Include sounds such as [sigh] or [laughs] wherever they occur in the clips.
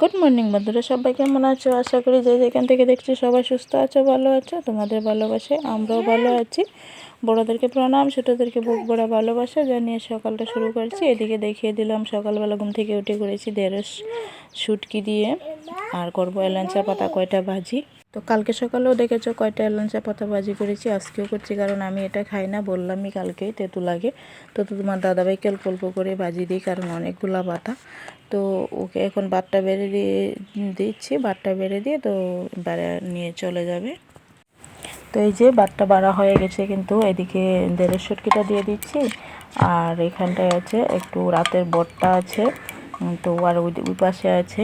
Good morning বন্ধুরা। সবাই কেমন আছো? আশা করি যে যেখান থেকে দেখছি সবাই সুস্থ আছো, ভালো আছো। তোমাদের ভালোবাসে আমরাও ভালো আছি। বড়োদেরকে প্রণাম, ছোটোদেরকে বুক বড়া ভালোবাসা জানিয়ে সকালটা শুরু করছি। এদিকে দেখিয়ে দিলাম, সকালবেলা ঘুম থেকে উঠে করেছি দেড়শ শুটকি দিয়ে। আর করব এলাঞ্চা পাতা, কয়টা ভাজি। তো কালকে সকালেও দেখেছ কয়টা এলাঞ্চা পাতা ভাজি করেছি, আজকেও করছি, কারণ আমি এটা খাই না, বললামই কালকে তেঁতু লাগে তো তোমার দাদাভাইকে অল্প অল্প করে ভাজি দিই, কারণ অনেকগুলা পাতা। তো ওকে এখন বাটটা বেড়ে দিয়ে, দিচ্ছি বাটটা বেড়ে দিয়ে তো বেড়ে নিয়ে চলে যাবে। তো এই যে বাটটা বাড়া হয়ে গেছে কিন্তু এদিকে দেড়ের সুটকিটা দিয়ে দিচ্ছি। আর এখানটায় আছে, একটু রাতের বটটা আছে, তো আর ওই পাশে আছে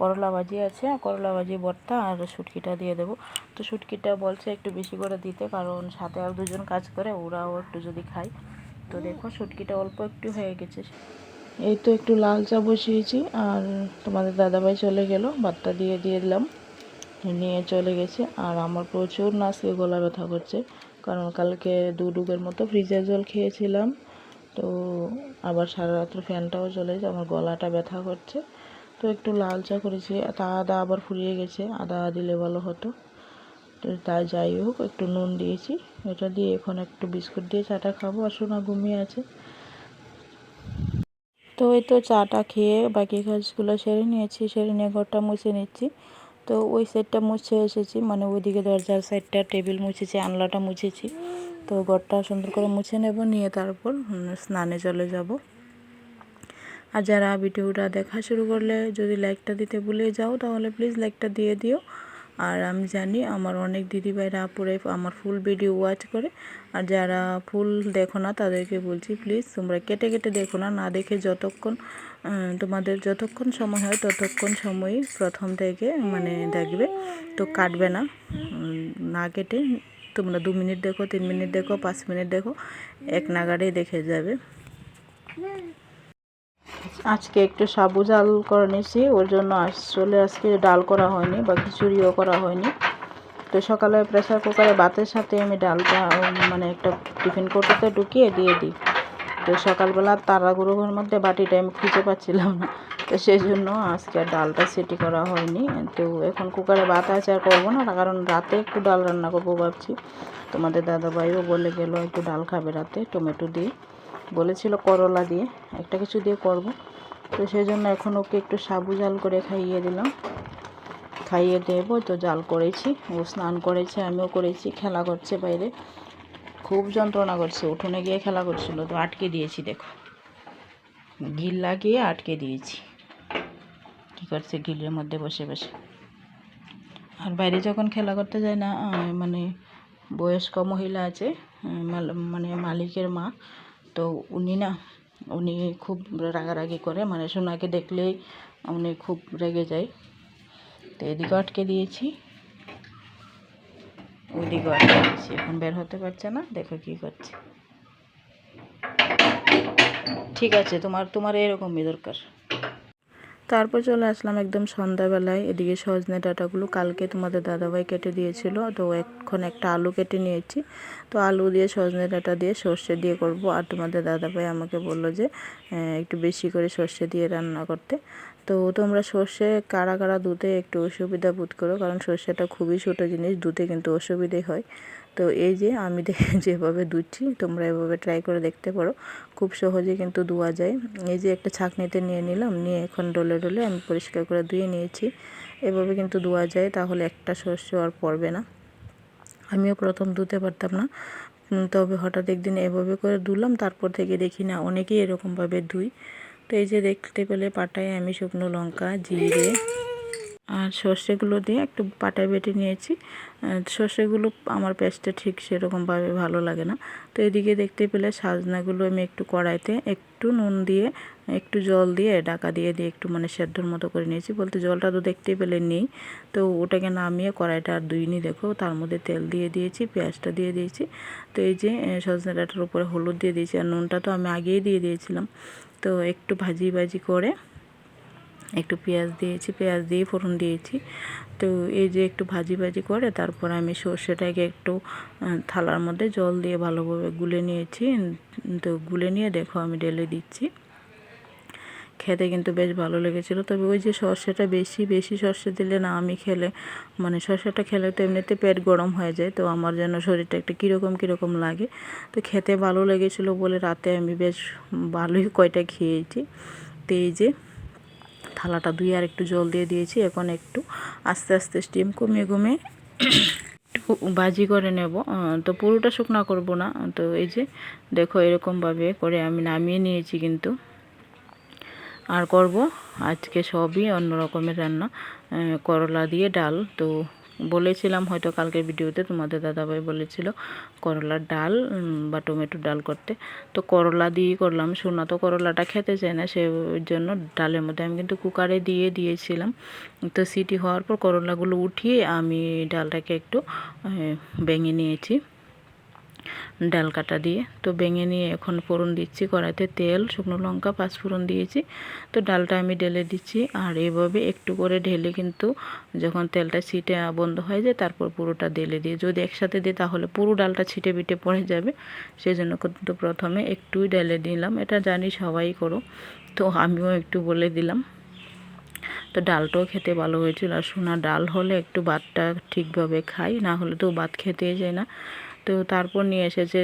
করলা ভাজি আছে করলা ভাজি বটটা আর শুটকিটা দিয়ে দেবো। তো শুটকিটা বলছে একটু বেশি করে দিতে, কারণ সাথে আর দুজন কাজ করে, ওরাও একটু যদি খায়। তো দেখো শুটকিটা অল্প একটু হয়ে গেছে। এই তো একটু লাল চা বসিয়েছি আর তোমাদের দাদাভাই চলে গেল, ভাতটা দিয়ে দিয়ে দিলাম। নিয়ে চলে গেছে আর আমার প্রচুর নাচকে গলা ব্যথা করছে, কারণ কালকে দু ডুবের মতো ফ্রিজের জল খেয়েছিলাম। তো আবার সারা রাত্র ফ্যানটাও চলে চলেছে আমার গলাটা ব্যথা করছে। তো একটু লাল চা করেছি তা আদা আবার ফুরিয়ে গেছে, আদা দিলে ভালো হতো। তো যাই হোক, একটু নুন দিয়েছি। এটা দিয়ে এখন একটু বিস্কুট দিয়ে চাটা খাব, আর সোনা ঘুমিয়ে আছে। তো এই তো চাটা খেয়ে বাকি কাজগুলো সেরে নিয়েছি, সেরে নিয়ে ঘরটা মুছে নিচ্ছি। তো ওই সাইডটা মুছে এসেছি মানে ওইদিকে দরজার সাইডটা, টেবিল মুছেছি আনলাটা মুছেছি। তো ঘরটা সুন্দর করে মুছে নেব, নিয়ে তারপর স্নানে চলে যাব। আর যারা ভিডিওটা দেখা শুরু করলে যদি লাইকটা দিতে ভুলে যাও, তাহলে প্লিজ লাইকটা দিয়ে দিও। আর আমি জানি আমার অনেক দিদিভাইরা, আপুরে, আমার ফুল ভিডিও ওয়াচ করে। আর যারা ফুল দেখো না, তাদেরকে বলছি, প্লিজ তোমরা কেটে কেটে দেখো না না দেখে যতক্ষণ তোমাদের যতক্ষণ সময় হয়, ততক্ষণ সময়ই প্রথম থেকে মানে দেখবে। তো কাটবে না না কেটে তোমরা দু মিনিট দেখো, তিন মিনিট দেখো, পাঁচ মিনিট দেখো, এক নাগাড়েই দেখে যাবে। আজকে একটু সাবু জাল করে নিয়েছি, ওর জন্য আসলে আজকে ডাল করা হয়নি বা খিচুড়িও করা হয়নি। তো সকালে প্রেসার কুকারে ভাতের সাথে আমি ডালটা মানে একটা টিফিন কোটোতে ঢুকিয়ে দিয়ে দিই। তো সকালবেলা তারাগুড়োর মধ্যে বাটিটা আমি খুঁজে পাচ্ছিলাম না, তো সেই জন্য আজকে ডালটা সেটি করা হয়নি। তো এখন কুকারে ভাত আছে আর করব না, কারণ রাতে একটু ডাল রান্না করব ভাবছি। তোমাদের দাদাভাইও বলে গেল, একটু ডাল খাবে রাতে, টমেটো দিয়ে বলেছিল করলা দিয়ে, একটা কিছু দিয়ে করব। তো সেই জন্য এখন ওকে একটু সাবু জাল করে খাইয়ে দিলাম। খাইয়ে দেব, তো জাল করেছি, ও স্নান করেছে, আমিও করেছি, খেলা করছে বাইরে। খুব যন্ত্রণা করছে, উঠোনে গিয়ে খেলা করছিল, তো আটকে দিয়েছি, দেখো। গিল লাগিয়ে আটকে দিয়েছি। কী করছে গিলের মধ্যে বসে বসে। আর বাইরে যখন খেলা করতে যায় না মানে বয়স্ক মহিলা আছে মানে মালিকের মা তো উনি না, উনি খুব রাগারাগি করে মানে সোনাকে দেখলেই উনি খুব রেগে যায়। তো এদিকে আটকে দিয়েছি। ওইদিকে আটকে দিয়েছি। এখন বের হতে পারছে না, দেখো কি করছে। ঠিক আছে, তোমার তোমার এরকমই দরকার। তারপর চলে আসলাম একদম সন্ধ্যাবেলায়। এদিকে সজনে ডাঁটাগুলো কালকে তোমাদের দাদাভাই কেটে দিয়েছিল। তো এখন একটা আলু কেটে নিয়েছি। তো আলু দিয়ে, সজনে ডাঁটা দিয়ে সর্ষে দিয়ে করব। আর তোমাদের দাদাভাই আমাকে বলল যে একটু বেশি করে সর্ষে দিয়ে রান্না করতে। তো তোমরা সর্ষে কারা কারা দুধে একটু অসুবিধা বোধ করো। কারণ সর্ষেটা খুবই ছোটো জিনিস, দুধে কিন্তু অসুবিধে হয়। তো এই যে আমি [laughs] যেভাবে দুধছি তোমরা এভাবে ট্রাই করে দেখতে পারো। খুব সহজে কিন্তু ধোয়া যায়। এই যে একটা ছাঁকনিতে নিয়ে নিলাম, নিয়ে এখন ডলে ডলে আমি পরিষ্কার করে ধুয়ে নিয়েছি। এভাবে কিন্তু ধোয়া যায়, তাহলে একটা শস্য আর পড়বে না। আমিও প্রথম ধুতে পারতাম না। তবে হঠাৎ একদিন এভাবে করে ধুলাম, তারপর থেকে দেখি না, অনেকেই এরকমভাবে ধুই। তো এই যে দেখতে পেলে পাটায় আমি শুকনো লঙ্কা, জিরে সর্ষেগুলো দিয়ে একটু পাটায় বেটে নিয়েছি। সর্ষেগুলো আমার পেস্টে ঠিক সেরকমভাবে ভালো লাগে না। তো এদিকে দেখতে পেলে সাজনাগুলো আমি একটু কড়াইতে একটু নুন দিয়ে, একটু জল দিয়ে ডাকা দিয়ে দিয়ে একটু মানে সেদ্ধর মতো করে নিয়েছি। বলতে জলটা তো দেখতে পেলে নেই। তো ওটাকে নামিয়ে কড়াইটা আর দুইনি দেখো। তার মধ্যে তেল দিয়ে দিয়েছি, পেঁয়াজটা দিয়ে দিয়েছি। তো এই যে সজনে ডাটার উপরে হলুদ দিয়ে দিয়েছি। আর নুনটা তো আমি আগেই দিয়ে দিয়েছিলাম। তো একটু ভাজি ভাজি করে একটু পেঁয়াজ দিয়েছি, পেঁয়াজ দিয়ে ফোড়ন দিয়েছি। তো এই যে একটু ভাজি ভাজি করে তারপর আমি সর্ষেটাকে একটু থালার মধ্যে জল দিয়ে ভালোভাবে গুলে নিয়েছি। তো গুলে নিয়ে দেখো আমি ঢেলে দিচ্ছি। খেতে কিন্তু বেশ ভালো লেগেছিলো। তবে ওই যে সর্ষেটা বেশি বেশি সর্ষে দিলে না আমি খেলে মানে সর্ষেটা খেলে তো এমনিতে পেট গরম হয়ে যায়, তো আমার যেন শরীরটা একটু কীরকম কীরকম লাগে। তো খেতে ভালো লেগেছিলো বলে রাতে আমি বেশ ভালোই কয়টা খেয়েছি। তো এই যে থালাটা ধুয়ে আর একটু জল দিয়ে দিয়েছি। এখন একটু আস্তে আস্তে স্টিম কমিয়ে কমিয়ে একটু ভাজি করে নেব। তো পুরোটা শুকনো করব না। তো এই যে দেখো এরকমভাবে করে আমি নামিয়ে নিয়েছি কিন্তু। আর করব আজকে সবই অন্য রকমের রান্না করলা দিয়ে ডাল। তো বলেছিলাম, হয়তো কালকের ভিডিওতে তোমাদের দাদাভাই বলেছিল করলার ডাল বা টমেটো ডাল করতে। তো করলা দিয়ে করলাম। সোনা তো করলাটা খেতে চায় না সে জন্য ডালের মধ্যে আমি কিন্তু কুকারে দিয়ে দিয়েছিলাম। তো সিটি হওয়ার পর করলাগুলো উঠিয়ে আমি ডালটাকে একটু ভেঙে নিয়েছি। ডাল কাটা দিয়ে তো ভেঙে নিয়ে এখন ফোড়ন দিচ্ছি, কড়াইতে তেল, শুকনো লঙ্কা পাঁচ ফোড়ন দিয়েছি। তো ডালটা আমি ঢেলে দিচ্ছি আর এইভাবে একটু করে ঢেলে কিন্তু যখন তেলটা ছিটে বন্ধ হয়ে যায়, তারপর পুরোটা ঢেলে দিয়ে, যদি একসাথে দিই তাহলে পুরো ডালটা ছিটে বিটে পড়ে যাবে। সেজন্য কিন্তু প্রথমে একটুই ঢেলে দিলাম, এটা জানি সবাই করো। তো আমিও একটু বলে দিলাম। তো ডালটাও খেতে ভালো হয়েছিল, আর সোনা ডাল হলে একটু ভাতটা ঠিকভাবে খাই, না হলে তো ভাত খেতেই যায় না। তো তারপর নিয়ে এসেছে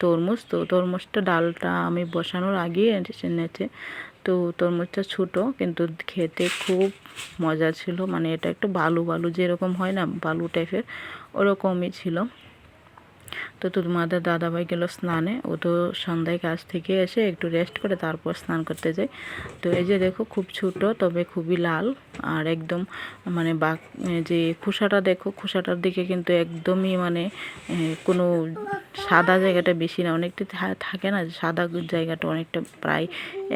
তরমুজ। তো তরমুজটা ডালটা আমি বসানোর আগেই এসে নিয়েছে তো তরমুজটা ছোটো, কিন্তু খেতে খুব মজা ছিল। মানে এটা একটু বালু বালু যেরকম হয় না, বালু টাইপের ওরকমই ছিল। তো তোমাদের দাদাভাই গেল স্নানে। ও তো সন্ধ্যায় কাজ থেকে এসে একটু রেস্ট করে তারপর স্নান করতে যায়। তো এই যে দেখো খুব ছোট, তবে খুবই লাল। আর একদম মানে বাক যে খোসাটা দেখো, খোসাটার দিকে কিন্তু একদমই মানে কোনো সাদা জায়গাটা বেশি না। অনেকটা থাকে না সাদা জায়গাটা অনেকটা প্রায়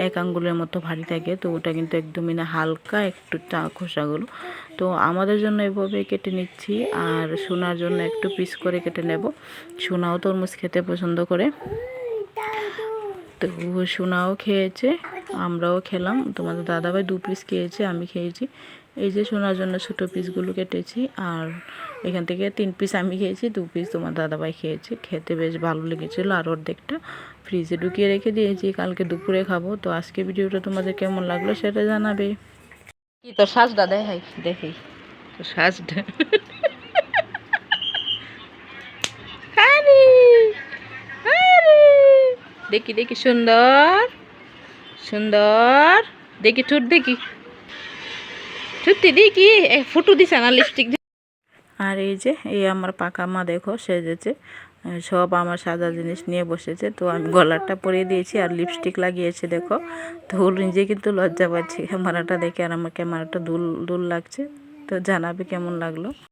এক আঙ্গুলের মতো ভারী থাকে। তো ওটা কিন্তু একদমই না, হালকা একটু চা খোসাগুলো। তো আমাদের জন্য এভাবে কেটে নিচ্ছি। আর সোনার জন্য একটু পিস করে কেটে নেব। সোনাও তরমুজ খেতে পছন্দ করে। তো সোনাও খেয়েছে আমরাও খেলাম। তোমাদের দাদাভাই দু পিস খেয়েছে আমি খেয়েছি। এই যে সোনার জন্য ছোটো পিসগুলো কেটেছি আর এখান থেকে তিন পিস আমি খেয়েছি দু পিস তোমার দাদাভাই খেয়েছে। খেতে বেশ ভালো লেগেছিলো আর অর্ধেকটা ফ্রিজে ঢুকিয়ে রেখে দিয়েছি কালকে দুপুরে খাব। তো আজকে ভিডিওটা তোমাদের কেমন লাগল সেটা জানাবে। কি তোর সাজটা দেখাই দেখি তোর সাজটা? দেখি দেখি, সুন্দর সুন্দর, দেখি, ঠুট, দেখি। সত্যি দেখি ফুটু দিছে না লিপস্টিক আর এই যে, এই আমার পাকা মা দেখো, সেজেছে সব আমার সাদা জিনিস নিয়ে বসেছে, তো আমি গলারটা পরিয়ে দিয়েছি আর লিপস্টিক লাগিয়েছে, দেখো। তো নিজে কিন্তু লজ্জা পাচ্ছি, ক্যামেরাটা দেখে আর আমার ক্যামেরাটা দুল দুল লাগছে, তো জানাবে কেমন লাগল।